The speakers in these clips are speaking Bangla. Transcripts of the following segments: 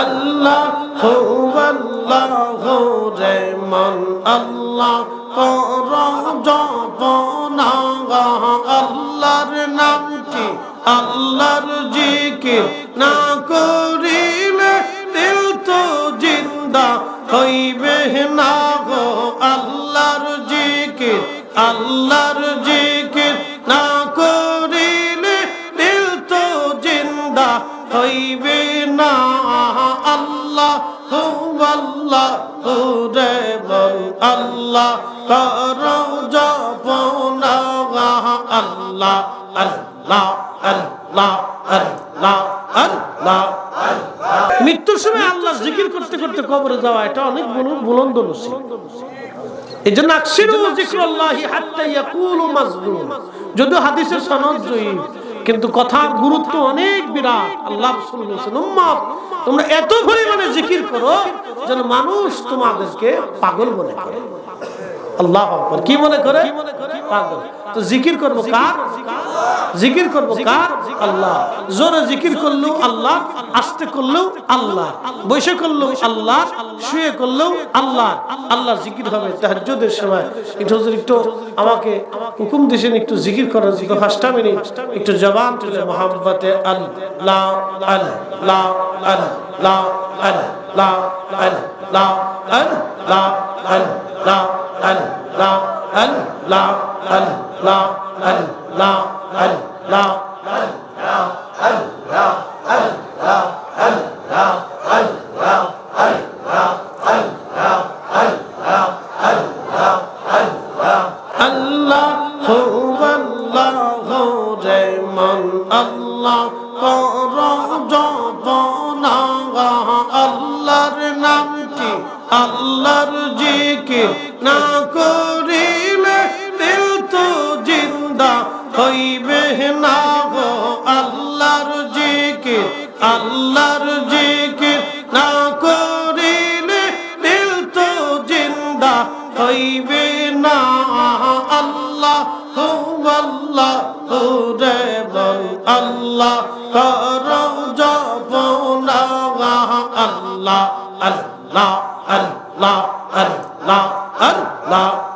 আল্লাহ আল্লাহ রে মন, আল্লাহ কর জপনা আল্লাহর নামটি আল্লাহর জিকির না করিলে দিল তো জিন্দা হইবে না গো, আল্লাহর জিকির আল্লাহর আল্লাহ কর জপনা আল্লাহ আল্লাহ আল্লাহ আল্লাহ আল্লাহ মৃত্যুর সময় আল্লাহ জিকির করতে করতে কবরে যাওয়া, এটা অনেক বুলন- বুলন্দ নসিব এই জন্য আকসিরু যিকরাল্লাহি হাত্তা ইয়াকুলু মাজলুম হাদিসের সনদ জয়ীফ কিন্তু কথার গুরুত্ব অনেক বিরাট। আল্লাহ তোমরা এত পরিমাণে জিকির করো যেন মানুষ তোমাদেরকে পাগল মনে করে। আল্লাহ কি মনে করে? পাগল। তো জিকির করব কার? জিকির করব কার আল্লাহ জোরে জিকির করলেও আল্লাহ আস্তে করলেও আল্লাহ বসে করলেও আল্লাহ শুয়ে করলেও আল্লাহ আল্লাহ জিকির হবে তাহাজ্জুদের সময় একটু একটু আমাকে হুকুম দিয়েছেন একটু জিকির করার জন্য পাঁচটা মিনিট একটু জবান তুলে মোহাম্মতে আল্লাহ আল্লাহ আল্লাহ আল্লাহ আল্লাহ আল্লাহ আল্লাহ আল্লাহ আল্লাহ আল্লাহ আল্লাহ আল্লাহ আল্লাহ আল্লাহ রে মন আল্লাহ কর হইবে না গো আল্লাহর জিকির আল্লাহর জিকির না করিলে দিল তো জিন্দা। হইবে না আল্লাহ হু আল্লাহ হু রে বল আল্লাহ কর জপনা আল্লাহ আল্লাহ আল্লাহ আল্লাহ আল্লাহ।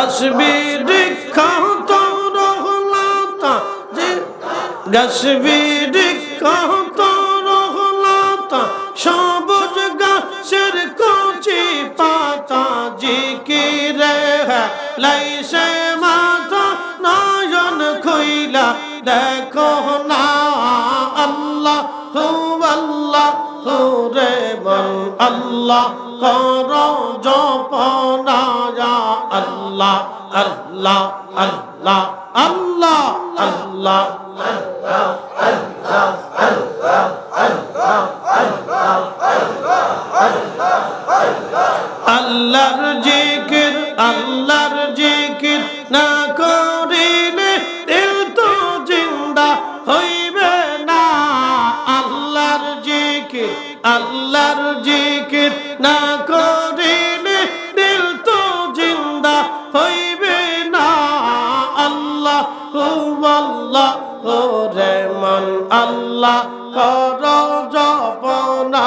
কাশ্মীর খাত রহলাতা যে কাশ্মীর খাত রহলাতা সবুজ গাছের কচি পাতা জি জিকিরে লাইসে মাথা নয়ন খুইলা দেখো না আল্লাহ, হু আল্লাহ, হু রে বল আল্লাহ, কর জপনা। আল্লাহ আল্লাহ আল্লাহ আল্লাহ আল্লাহ আল্লাহর জিকির আল্লাহর জিকির না জপনা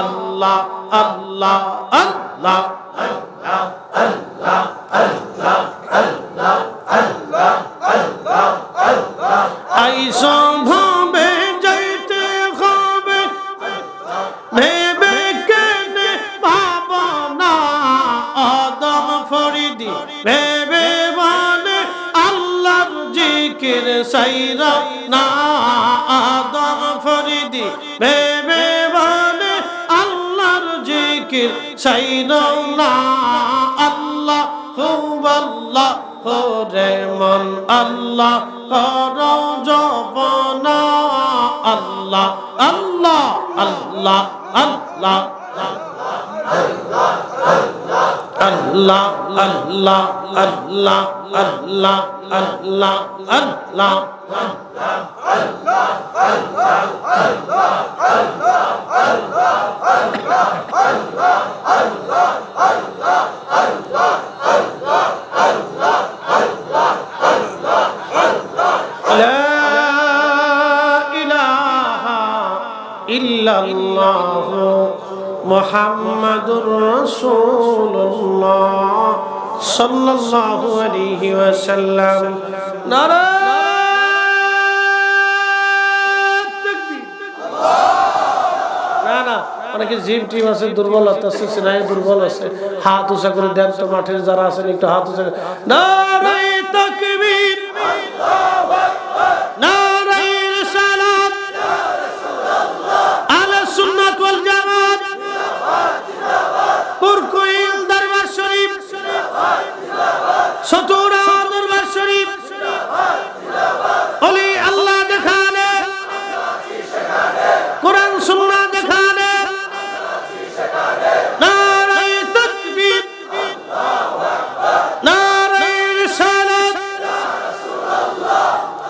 আল্লাহ আল্লাহ আল্লাহ। আইসো ভাবে যাইতে হবে। ভেবে কেনে ভাবনা আদম ফরিদি। ভেবে বলে সাইরা না। জিকির সাইরা না আল্লাহ আল্লাহ হো রে মন আল্লাহ কর জপনা আল্লাহ আল্লাহ আল্লাহ আল্লাহ আল্লাহ আল্লাহ আল্লাহ আল্লাহ আল্লাহ আল্লাহ لا ইল্লাল্লাহ মুহাম্মাদুর রাসূলুল্লাহ সাল্লাল্লাহু আলাইহি ওয়াসাল্লাম। নারায়ণ তাকবীর। না না, অনেকে জিম টিম আছে দুর্বলতা আছে সিনাই দুর্বল আছে। হাত উঁচা করে দেন তো মাঠের যারা আছেন, একটু হাত উঁচা করে নারায়